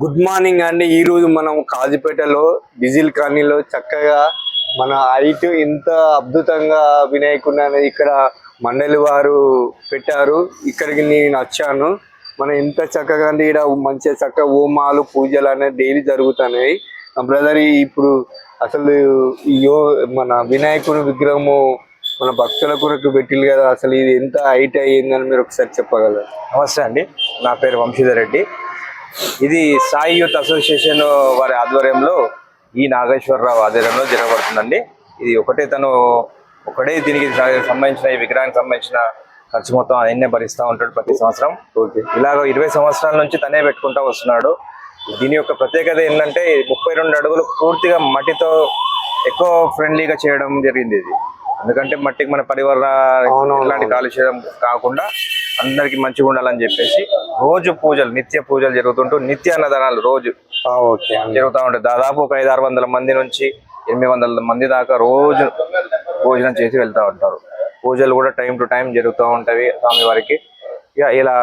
Good morning అండి. ఈ రోజు మనం కాజీపేటలో డిజిల్ కాలనీలో చక్కగా మన హైట్ ఇంత అద్భుతంగా వినాయకుడిని అనేది ఇక్కడ మండలి వారు పెట్టారు. ఇక్కడికి నేను వచ్చాను. మనం ఇంత చక్కగా అంటే ఇక్కడ మంచిగా చక్కగా హోమాలు పూజలు అనేది డైలీ జరుగుతున్నాయి. నా బ్రదర్ ఇప్పుడు అసలు యో మన వినాయకుని విగ్రహము మన భక్తుల కొరకు పెట్టిల్లు కదా. అసలు ఇది ఎంత హైట్ అయ్యిందని మీరు ఒకసారి చెప్పగలరు? నమస్తే అండి. నా పేరు వంశీధర్ రెడ్డి. ఇది సాయి యూత్ అసోసియేషన్ వారి ఆధ్వర్యంలో ఈ నాగేశ్వరరావు ఆధ్వర్యంలో జరగబడుతుందండి. ఇది ఒకటే తను ఒకటే దీనికి సంబంధించిన ఈ విగ్రహానికి సంబంధించిన ఖర్చు మొత్తం ఆయన్నే భరిస్తూ ఉంటాడు ప్రతి సంవత్సరం. ఓకే. ఇలాగ ఇరవై సంవత్సరాల నుంచి తనే పెట్టుకుంటా వస్తున్నాడు. దీని యొక్క ప్రత్యేకత ఏంటంటే ముప్పై రెండు అడుగులు పూర్తిగా మట్టితో ఎక్కువ ఫ్రెండ్లీగా చేయడం జరిగింది ఇది. ఎందుకంటే మట్టికి మన పరివార. ఇలాంటి కాలుష్యం కాకుండా అందరికి మంచిగా ఉండాలని చెప్పేసి రోజు పూజలు నిత్య పూజలు జరుగుతుంటూ నిత్య అన్నదానాలు రోజు జరుగుతూ ఉంటాయి. దాదాపు ఒక ఐదు ఆరు వందల మంది నుంచి ఎనిమిది వందల మంది దాకా రోజు భోజనం చేసి వెళ్తూ ఉంటారు. పూజలు కూడా టైం టు టైం జరుగుతూ ఉంటవి స్వామి వారికి ఇక ఇలా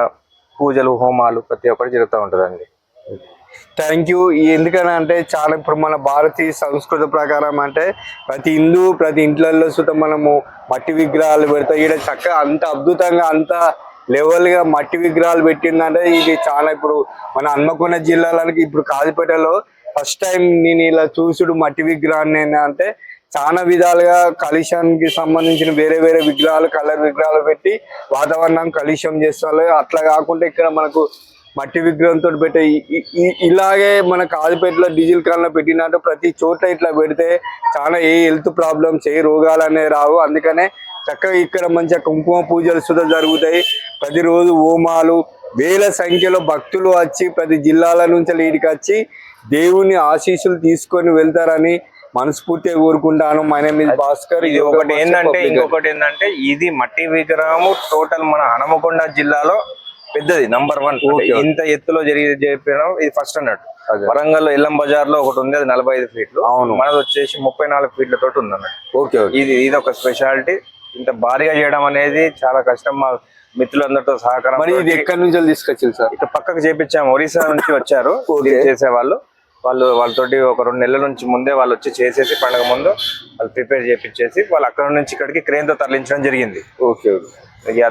పూజలు హోమాలు ప్రతి ఒక్కటి జరుగుతూ ఉంటుందండి. థ్యాంక్ యూ ఎందుకని అంటే చాలా ఇప్పుడు మన భారతీయ సంస్కృతి ప్రకారం అంటే ప్రతి హిందూ ప్రతి ఇంట్లలో సుతం మనము మట్టి విగ్రహాలు పెడతాం ఇక్కడ చక్కగా అంత అద్భుతంగా అంత లెవెల్గా మట్టి విగ్రహాలు పెట్టిందంటే ఇది చాలా ఇప్పుడు మన హన్మకొండ జిల్లాలకి ఇప్పుడు కాజిపేటలో ఫస్ట్ టైం నేను ఇలా చూసుడు మట్టి విగ్రహాన్ని అంటే చాలా విధాలుగా కలుషానికి సంబంధించిన వేరే వేరే విగ్రహాలు కలర్ విగ్రహాలు పెట్టి వాతావరణం కలుషం చేస్తారు. అట్లా కాకుండా ఇక్కడ మనకు మట్టి విగ్రహంతో పెట్టే ఇలాగే మన కాజుపేటలో డీజిల్ కాన్లో పెట్టినట్టు ప్రతి చోట ఇట్లా పెడితే చాలా ఏ హెల్త్ ప్రాబ్లమ్స్ ఏ రోగాలు అనేవి రావు. అందుకనే చక్కగా ఇక్కడ మంచిగా కుంకుమ పూజలు సుధా జరుగుతాయి. ప్రతిరోజు హోమాలు వేల సంఖ్యలో భక్తులు వచ్చి ప్రతి జిల్లాల నుంచి వీడికి వచ్చి దేవుని ఆశీస్సులు తీసుకొని వెళ్తారని మనస్ఫూర్తిగా కోరుకుంటాను. మై నేమ్ ఇస్ భాస్కర్ ఇది ఒకటి ఏంటంటే ఇంకొకటి ఏంటంటే ఇది మట్టి విగ్రహము టోటల్ మన హనుమకొండ జిల్లాలో పెద్దది నంబర్ వన్. ఇంత ఎత్తులో జరిగి చెప్పడం ఇది ఫస్ట్ అన్నట్టు. వరంగల్ ఎల్లం బజార్లో ఒకటి ఉంది అది నలభై ఐదు ఫీట్లు అవును. మనది వచ్చేసి ముప్పై నాలుగు ఫీట్ల తోటి ఉంది అన్నట్టు ఓకే ఇది ఇది ఒక స్పెషాలిటీ ఇంత భారీగా చేయడం అనేది చాలా కష్టం. మా మిత్రులందరితో సహకారం మరి ఇది ఎక్కడి నుంచి తీసుకొచ్చింది సార్? ఇక పక్కకు చేపించాము ఒరిస్సా నుంచి వచ్చారు. దీన్ని చేసేవాళ్ళు. వాళ్ళు వాళ్ళతోటి ఒక రెండు నెలల నుంచి ముందే వాళ్ళు వచ్చి చేసేసి పండగ ముందు వాళ్ళు ప్రిపేర్ చేపించేసి వాళ్ళు అక్కడ నుంచి ఇక్కడికి క్రేన్తో తరలించడం జరిగింది. ఓకే ఓకే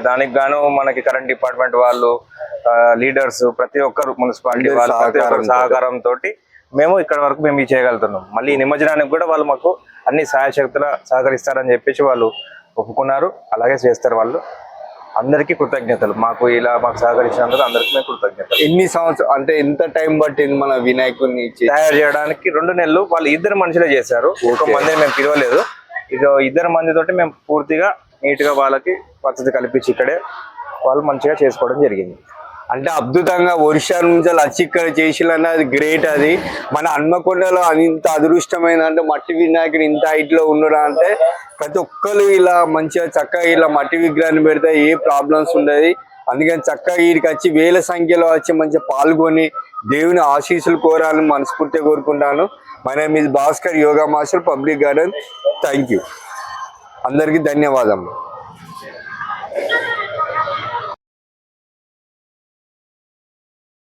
దానికి గాను మనకి కరెంట్ డిపార్ట్మెంట్ వాళ్ళు లీడర్స్ ప్రతి ఒక్కరు మున్సిపాలిటీ వాళ్ళు ప్రతి ఒక్కరు సహకారంతో. మేము ఇక్కడ వరకు మేము ఇది చేయగలుగుతున్నాం మళ్ళీ నిమజ్జనానికి కూడా వాళ్ళు మాకు అన్ని సహాయశక్తుల సహకరిస్తారని చెప్పేసి వాళ్ళు ఒప్పుకున్నారు. అలాగే చేస్తారు వాళ్ళు. అందరికీ కృతజ్ఞతలు. మాకు ఇలా మాకు సహకరించినందుకు అందరికీ మేము కృతజ్ఞతలు. ఎన్ని సంవత్సరం అంటే ఎంత టైం పట్టింది మన వినాయకుడిని తయారు చేయడానికి రెండు నెలలు వాళ్ళు ఇద్దరు మనుషులే చేశారు. ఒక. మందిని మేము పిలవలేదు. ఇక ఇద్దరు మంది తోటి మేము పూర్తిగా నీట్గా వాళ్ళకి పద్ధతి కల్పించి ఇక్కడే వాళ్ళు మంచిగా చేసుకోవడం జరిగింది. అంటే అద్భుతంగా ఒరిషా నుంచి వచ్చి ఇక్కడ చేసిలన్న అది గ్రేట్ అది. మన హన్మకొండలో ఇంత అదృష్టమైన అంటే మట్టి వినాయకుడు ఇంత హైట్లో ఉండడం అంటే ప్రతి ఒక్కరు ఇలా మంచిగా చక్కగా ఇలా మట్టి విగ్రహాన్ని పెడితే ఏ ప్రాబ్లమ్స్ ఉండదు. అందుకని చక్కగా వీడికి వచ్చి వేల సంఖ్యలో వచ్చి మంచిగా పాల్గొని దేవుని ఆశీస్సులు కోరాలని మనస్ఫూర్తిగా కోరుకుంటాను. మన name Bhaskar yoga master public garden thank you అందరికీ ధన్యవాదం Gracias.